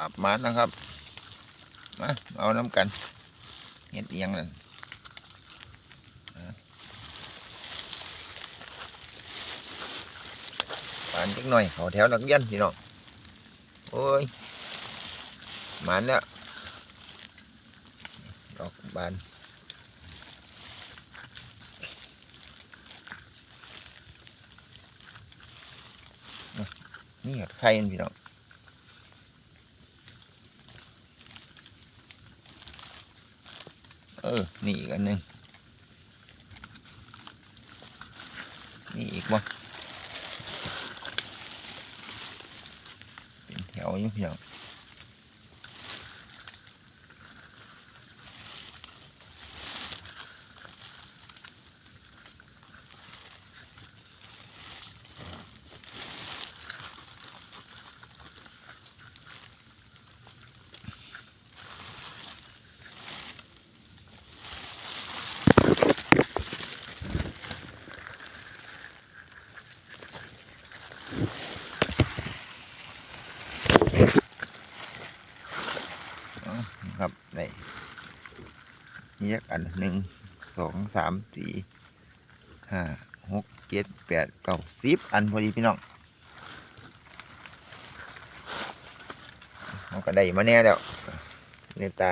ครับมานะครับ มาเอาน้ำกันเห็ดเอียงนั่นปานจักหน่อยเขาแถวนักเรียนพี่น้องโอ้ยมันแล้วดอกบานนี่ห็ดไข่พี่น้อง เออ นี่อีกอันหนึ่งนี่อีกบ่เป็นแถวอยู่พี่ยอง ครับได้นี่จักอันหนึ่งสองสามสี่ห้าหกเจ็ดแปดเก้าสิบอันพอดีพี่น้องมันก็ได้มาแน่แล้วเนตา